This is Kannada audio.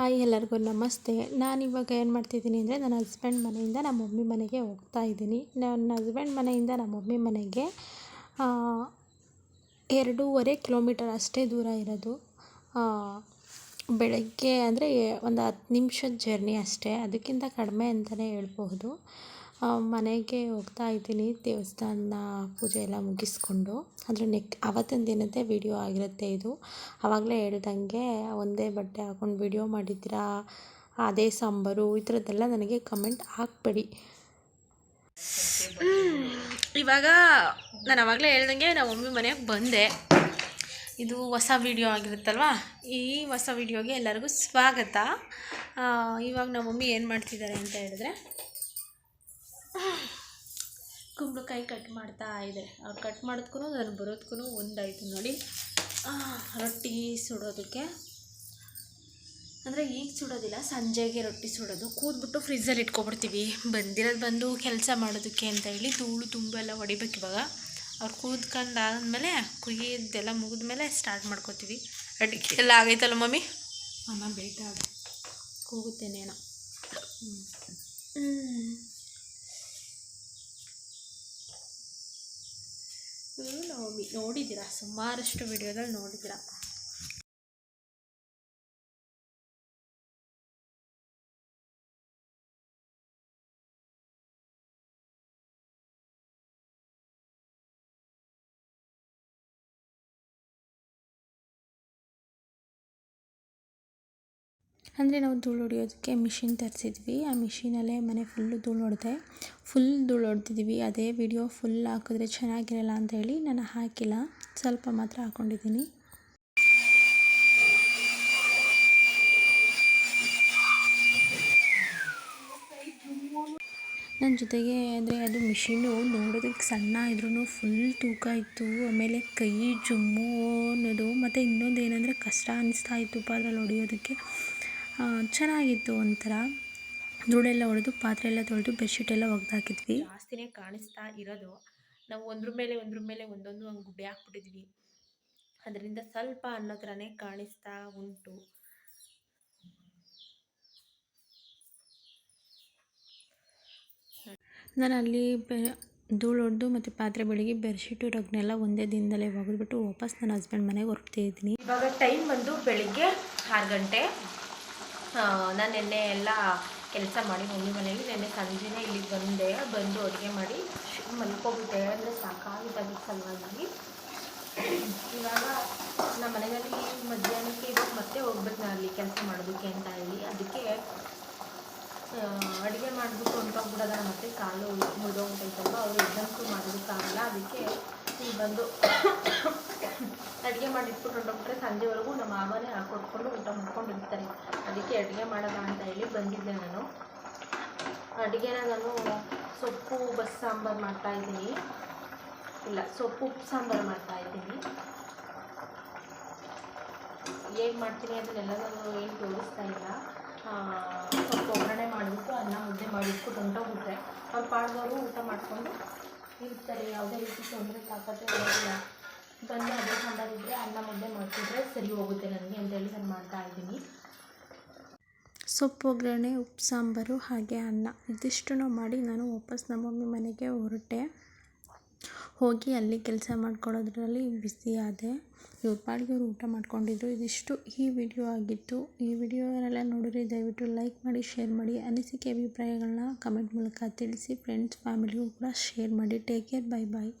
ಹಾಯ್ ಎಲ್ಲರಿಗೂ ನಮಸ್ತೆ. ನಾನು ಇವಾಗ ಏನು ಮಾಡ್ತಿದ್ದೀನಿ ಅಂದರೆ ನನ್ನ ಹಸ್ಬೆಂಡ್ ಮನೆಯಿಂದ ನಮ್ಮ ಮಮ್ಮಿ ಮನೆಗೆ ಹೋಗ್ತಾ ಇದ್ದೀನಿ. ನನ್ನ ಹಸ್ಬೆಂಡ್ ಮನೆಯಿಂದ ನಮ್ಮ ಮಮ್ಮಿ ಮನೆಗೆ ಎರಡೂವರೆ ಕಿಲೋಮೀಟರ್ ಅಷ್ಟೇ ದೂರ ಇರೋದು. ಬೆಳಗ್ಗೆ ಅಂದರೆ ಒಂದು ಹತ್ತು ನಿಮಿಷದ ಜರ್ನಿ ಅಷ್ಟೇ. ಅದಕ್ಕಿಂತ ಕಡಿಮೆ ಅಂತಲೇ ಹೇಳ್ಬಹುದು. ಮನೆಗೆ ಹೋಗ್ತಾ ಇದ್ದೀನಿ. ದೇವಸ್ಥಾನ ಪೂಜೆ ಎಲ್ಲ ಮುಗಿಸ್ಕೊಂಡು. ಅಂದರೆ ನೆಕ್ ಆವತ್ತಿನ ದಿನದ್ದೇ ವಿಡಿಯೋ ಆಗಿರುತ್ತೆ ಇದು. ಆವಾಗಲೇ ಹೇಳ್ದಂಗೆ ಒಂದೇ ಬಟ್ಟೆ ಹಾಕೊಂಡು ವಿಡಿಯೋ ಮಾಡಿದ್ದೀರಾ? ಅದೇ ಸಾಂಬಾರು, ಈ ಥರದ್ದೆಲ್ಲ ನನಗೆ ಕಮೆಂಟ್ ಹಾಕ್ಬೇಡಿ. ಇವಾಗ ನಾನು ಆವಾಗಲೇ ಹೇಳ್ದಂಗೆ ನಮ್ಮ ಮಮ್ಮಿ ಮನೆಗೆ ಬಂದೆ. ಇದು ಹೊಸ ವಿಡಿಯೋ ಆಗಿರುತ್ತಲ್ವಾ? ಈ ಹೊಸ ವಿಡಿಯೋಗೆ ಎಲ್ಲರಿಗೂ ಸ್ವಾಗತ. ಇವಾಗ ನಮ್ಮ ಮಮ್ಮಿ ಏನು ಮಾಡ್ತಿದ್ದಾರೆ ಅಂತ ಹೇಳಿದ್ರೆ ಕುಂಬಳಕಾಯಿ ಕಟ್ ಮಾಡ್ತಾ ಇದೆ. ಅವ್ರು ಕಟ್ ಮಾಡೋದಕ್ಕೂ ನಾನು ಬರೋದಕ್ಕೂ ಒಂದಾಯಿತು ನೋಡಿ. ರೊಟ್ಟಿ ಸುಡೋದಕ್ಕೆ. ಅಂದರೆ ಈಗ ಸುಡೋದಿಲ್ಲ, ಸಂಜೆಗೆ ರೊಟ್ಟಿ ಸುಡೋದು. ಕೂದ್ಬಿಟ್ಟು ಫ್ರಿಜ್ಜಲ್ಲಿ ಇಟ್ಕೊಬಿಡ್ತೀವಿ. ಬಂದಿರೋದು ಬಂದು ಕೆಲಸ ಮಾಡೋದಕ್ಕೆ ಅಂತ ಹೇಳಿ ಧೂಳು ತುಂಬ ಎಲ್ಲ ಹೊಡಿಬೇಕು ಇವಾಗ. ಅವ್ರು ಕೂದ್ಕೊಂಡಾದ್ಮೇಲೆ ಕುಯ್ಯದೆಲ್ಲ ಮುಗಿದ ಮುಗಿದ್ಮೇಲೆ ಸ್ಟಾರ್ಟ್ ಮಾಡ್ಕೋತೀವಿ. ಅಡುಗೆ ಎಲ್ಲ ಆಗೈತಲ್ಲ ಮಮ್ಮಿ? ಅಮ್ಮ ಬೇಟ ಕೂಗುತ್ತೇನೇನೋ ಹ್ಞೂ ನೀವು ನೋಡಿದ್ದೀರಾ? ಸುಮಾರಷ್ಟು ವಿಡಿಯೋದಲ್ಲಿ ನೋಡಿದ್ದೀರಾ? ಅಂದರೆ ನಾವು ಧೂಳು ಹೊಡೆಯೋದಕ್ಕೆ ಮಿಷಿನ್ ತರಿಸಿದ್ವಿ. ಆ ಮಿಷಿನಲ್ಲೇ ಮನೆ ಫುಲ್ಲು ಧೂಳು ಹೊಡೆದೆ. ಫುಲ್ ಧೂಳು ಹೊಡೆದಿದ್ವಿ ಅದೇ ವಿಡಿಯೋ ಫುಲ್ ಹಾಕಿದ್ರೆ ಚೆನ್ನಾಗಿರಲ್ಲ ಅಂತ ಹೇಳಿ ನಾನು ಹಾಕಿಲ್ಲ. ಸ್ವಲ್ಪ ಮಾತ್ರ ಹಾಕ್ಕೊಂಡಿದ್ದೀನಿ ನನ್ನ ಜೊತೆಗೆ ಅಂದರೆ ಅದು ಮಿಷಿನು ನೋಡೋದಕ್ಕೆ ಸಣ್ಣ ಇದ್ರೂ ಫುಲ್ ತೂಕ ಇತ್ತು. ಆಮೇಲೆ ಕೈ, ಜುಮ್ಮು ಅನ್ನೋದು, ಮತ್ತು ಇನ್ನೊಂದು ಏನಂದರೆ ಕಷ್ಟ ಅನ್ನಿಸ್ತಾ ಇತ್ತು ಅದ್ರಲ್ಲಿ ಹೊಡಿಯೋದಕ್ಕೆ. ಚೆನ್ನಾಗಿತ್ತು ಒಂಥರ. ಧೂಳೆಲ್ಲ ಹೊಡೆದು ಪಾತ್ರೆ ಎಲ್ಲ ತೊಳೆದು ಬೆಡ್ಶೀಟ್ ಎಲ್ಲ ಒಗ್ದು ಜಾಸ್ತಿನೇ ಕಾಣಿಸ್ತಾ ಇರೋದು. ನಾವು ಒಂದ್ರ ಮೇಲೆ ಒಂದ್ರ ಮೇಲೆ ಒಂದೊಂದು ಹಂಗೆ ಗುಡ್ಡೆ ಹಾಕ್ಬಿಟ್ಟಿದ್ವಿ. ಅದರಿಂದ ಸ್ವಲ್ಪ ಅನ್ನೋ ಥರನೇ ಕಾಣಿಸ್ತಾ ಉಂಟು. ನಾನು ಅಲ್ಲಿ ಬೆ ಧೂಳು ಹೊಡೆದು ಮತ್ತು ಪಾತ್ರೆ ಬೆಳಗ್ಗೆ ಬೆಡ್ಶೀಟು ರಗ್ನೆಲ್ಲ ಒಂದೇ ದಿನದಲ್ಲೇ ಒಗೆದ್ಬಿಟ್ಟು ವಾಪಸ್ ನನ್ನ ಹಸ್ಬೆಂಡ್ ಮನೆಗೆ ಹೊರಡ್ತಿದ್ದೀನಿ ಇವಾಗ ಟೈಮ್ ಬಂದು ಬೆಳಿಗ್ಗೆ ಆರು ಗಂಟೆ. ನಾನು ನಿನ್ನೆ ಎಲ್ಲ ಕೆಲಸ ಮಾಡಿ ಮಮ್ಮಿ ಮನೆಯಲ್ಲಿ ನಿನ್ನೆ ಸಂಜೆನೇ ಇಲ್ಲಿ ಬಂದೆ. ಬಂದು ಅಡುಗೆ ಮಾಡಿ ಮಲ್ಕೊಬಿಟ್ಟೆ. ಅಂದರೆ ಸಾಕಾಗಿದ್ದಾಗ ಸಲುವಾಗಿ. ಇವಾಗ ನಮ್ಮ ಮನೆಯಲ್ಲಿ ಮಧ್ಯಾಹ್ನಕ್ಕೆ ಇವಾಗ ಮತ್ತೆ ಹೋಗ್ಬೇಕು ನಾನು ಅಲ್ಲಿ ಕೆಲಸ ಮಾಡೋದಕ್ಕೆ ಅಂತ ಹೇಳಿ. ಅದಕ್ಕೆ ಅಡುಗೆ ಮಾಡಿಬಿಟ್ಟು ಹೊಂಟೋಗ್ಬಿಡೋದ ಮತ್ತೆ ಕಾಲು ಮುರಿದೋಗ್ಬಿಟ್ಟೈತಲ್ವ ಅವರು ಎಕ್ಸಾಮ್ಸು ಮಾಡೋದಕ್ಕಾಗಲ್ಲ. ಅದಕ್ಕೆ ಇಲ್ಲಿ ಬಂದು ಅಡುಗೆ ಮಾಡಿಟ್ಬಿಟ್ಟು ಹೊಂಟೋಗ್ಬಿಟ್ರೆ ಸಂಜೆವರೆಗೂ ನಮ್ಮ ಮಾವನೇ ಹಾಕೊಟ್ಕೊಂಡು ಅದಕ್ಕೆ ಅಡುಗೆ ಮಾಡೋಣ ಅಂತ ಹೇಳಿ ಬಂದಿದ್ದೆ ನಾನು. ಅಡುಗೆನ ನಾನು ಸೊಪ್ಪು ಬಸ್ ಸಾಂಬಾರು ಮಾಡ್ತಾಯಿದ್ದೀನಿ ಇಲ್ಲ, ಸೊಪ್ಪು, ಉಪ್ಪು ಸಾಂಬಾರು ಮಾಡ್ತಾಯಿದ್ದೀನಿ ಹೇಗೆ ಮಾಡ್ತೀನಿ ಅದನ್ನೆಲ್ಲ ನಾನು ಏನು ತೋರಿಸ್ತಾ ಇಲ್ಲ. ಸ್ವಲ್ಪ ಒಗ್ಗರಣೆ ಮಾಡಿಬಿಟ್ಟು ಅನ್ನ ಮುದ್ದೆ ಮಾಡಿಬಿಟ್ಟು ಹೊಂಟೋಗ್ಬಿಟ್ರೆ ಅವ್ರು ಪಾಡ್ದವರು ಊಟ ಮಾಡಿಕೊಂಡು ಇರ್ತಾರೆ. ಯಾವುದೇ ರೀತಿ ತೊಂದರೆ, ತಾಕತ್ತೆ ಇರೋದಿಲ್ಲ. ಬಂದು ಅದೇ ಸಾಂಬಾರು ಇದ್ದರೆ ಅನ್ನ ಮುದ್ದೆ ಮಾಡ್ತಿದ್ರೆ ಸರಿ ಹೋಗುತ್ತೆ ನನಗೆ ಅಂತೇಳಿ ನಾನು ಮಾಡ್ತಾ ಇದ್ದೀನಿ. ಸೊಪ್ಪು, ಒಗ್ಗರಣೆ, ಉಪ್ಪು, ಸಾಂಬಾರು ಹಾಗೆ ಅನ್ನ. ಇದಿಷ್ಟು ಮಾಡಿ ನಾನು ವಾಪಸ್ ನಮ್ಮ ಮಮ್ಮಿ ಮನೆಗೆ ಹೊರಟೆ. ಹೋಗಿ ಅಲ್ಲಿ ಕೆಲಸ ಮಾಡ್ಕೊಳ್ಳೋದ್ರಲ್ಲಿ ಬಿಸಿ ಆದೆ. ಇವ್ರ ಪಾಡಿಗೆ ಇವ್ರು ಊಟ ಮಾಡ್ಕೊಂಡಿದ್ರು. ಇದಿಷ್ಟು ಈ ವಿಡಿಯೋ ಆಗಿತ್ತು. ಈ ವಿಡಿಯೋನೆಲ್ಲ ನೋಡಿದ್ರೆ ದಯವಿಟ್ಟು ಲೈಕ್ ಮಾಡಿ ಶೇರ್ ಮಾಡಿ. ಅನಿಸಿಕೆ, ಅಭಿಪ್ರಾಯಗಳನ್ನ ಕಮೆಂಟ್ ಮೂಲಕ ತಿಳಿಸಿ. ಫ್ರೆಂಡ್ಸ್ ಫ್ಯಾಮಿಲಿಗೂ ಕೂಡ ಶೇರ್ ಮಾಡಿ. Take care bye bye